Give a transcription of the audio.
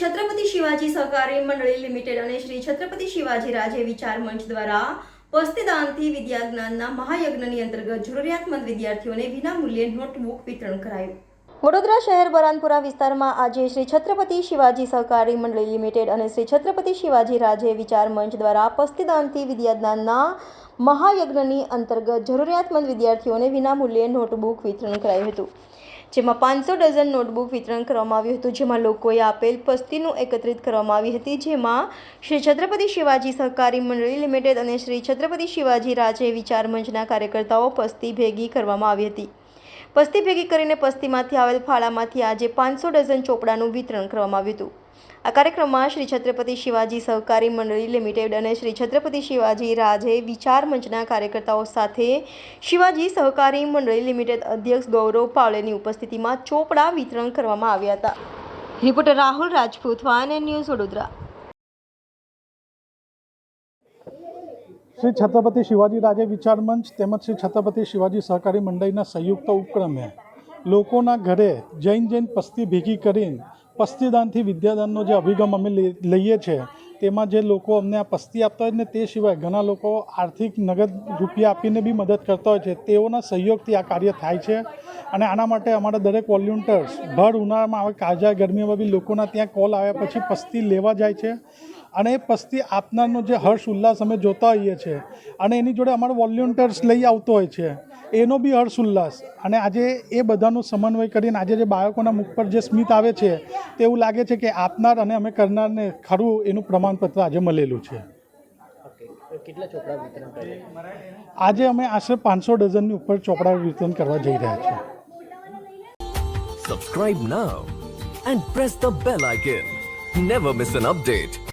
છત્રપતિ શિવાજી સહકારી મંડળી લિમિટેડ અને શ્રી છત્રપતિ શિવાજી રાજે વિચાર મંચ દ્વારા પસ્તીદાનથી વિદ્યા જ્ઞાનના મહાયજ્ઞની અંતર્ગત જરૂરિયાતમંદ વિદ્યાર્થીઓને વિનામૂલ્યે નોટબુક વિતરણ કરાયું. વડોદરા શહેર બરાનપુરા વિસ્તારમાં આજે શ્રી છત્રપતિ શિવાજી સહકારી મંડળી લિમિટેડ અને શ્રી છત્રપતિ શિવાજી રાજે વિચાર મંચ દ્વારા પસ્તીદાનથી વિદ્યાદાનના મહાયજ્ઞની અંતર્ગત જરૂરિયાતમંદ વિદ્યાર્થીઓને વિનામૂલ્યે નોટબુક વિતરણ કરાયું હતું. જેમાં પાંચસો ડઝન નોટબુક વિતરણ કરવામાં આવ્યું હતું, જેમાં લોકોએ આપેલ પસ્તીનું એકત્રિત કરવામાં આવી હતી, જેમાં શ્રી છત્રપતિ શિવાજી સહકારી મંડળી લિમિટેડ અને શ્રી છત્રપતિ શિવાજી રાજે વિચાર મંચના કાર્યકર્તાઓ પસ્તી ભેગી કરવામાં આવી હતી. પસ્તી ભેગી કરીને પસ્તીમાંથી આવેલ ફાળામાંથી આજે પાંચસો ડઝન ચોપડાનું વિતરણ કરવામાં આવ્યું હતું. આ કાર્યક્રમમાં શ્રી છત્રપતિ શિવાજી સહકારી મંડળી લિમિટેડ અને શ્રી છત્રપતિ શિવાજી રાજે વિચાર મંચના કાર્યકર્તાઓ સાથે શિવાજી સહકારી મંડળી લિમિટેડ અધ્યક્ષ ગૌરવ પાવલેની ઉપસ્થિતિમાં ચોપડા વિતરણ કરવામાં આવ્યા હતા. Reporter Rahul Rajput, van news Vadodara. Shri Chhatrapati Shivaji Raje વિચાર મંચ તેમજ શ્રી છત્રપતિ શિવાજી સહકારી મંડળીના સંયુક્ત ઉપક્રમે લોકોના ઘરે જૈન જૈન પસ્તી ભેગી કરીને પસ્તીદાનથી વિદ્યાદાનનો જે અભિગમ અમે લઈ- લઈએ છીએ તેમાં જે લોકો અમને આ પસ્તી આપતા હોય ને તે સિવાય ઘણા લોકો આર્થિક નગદ રૂપિયા આપીને બી મદદ કરતા હોય છે. તેઓના સહયોગથી આ કાર્ય થાય છે અને આના માટે અમારા દરેક વોલ્યુન્ટર્સ ભર ઉનાળામાં આવે કાજા ગરમીમાં બી લોકોના ત્યાં કોલ આવ્યા પછી પસ્તી લેવા જાય છે. અને એ પસ્તી આપનારનો જે હર્ષ ઉલ્લાસ અમે જોતા હોઈએ છીએ. અને એની જોડે અમારો વોલ્યુન્ટર્સ લઈ આવતો હોય છે. એનો બી હર્ષ ઉલ્લાસ. અને આજે એ બધાનું સમન્વય કરીને આજે જે બાળકોના મુખ પર જે સ્મિત આવે છે તેવું લાગે છે કે આપનાર અને અમે કરનારને ખરું એનું પ્રમાણપત્ર આજે મળેલું છે. કેટલા ચોપડા વિતરણ આજે અમે આશરે પાંચસો ડઝનની ઉપર ચોપડા વિતરણ કરવા જઈ રહ્યા છીએ. Subscribe now and press the bell icon. Never miss an update.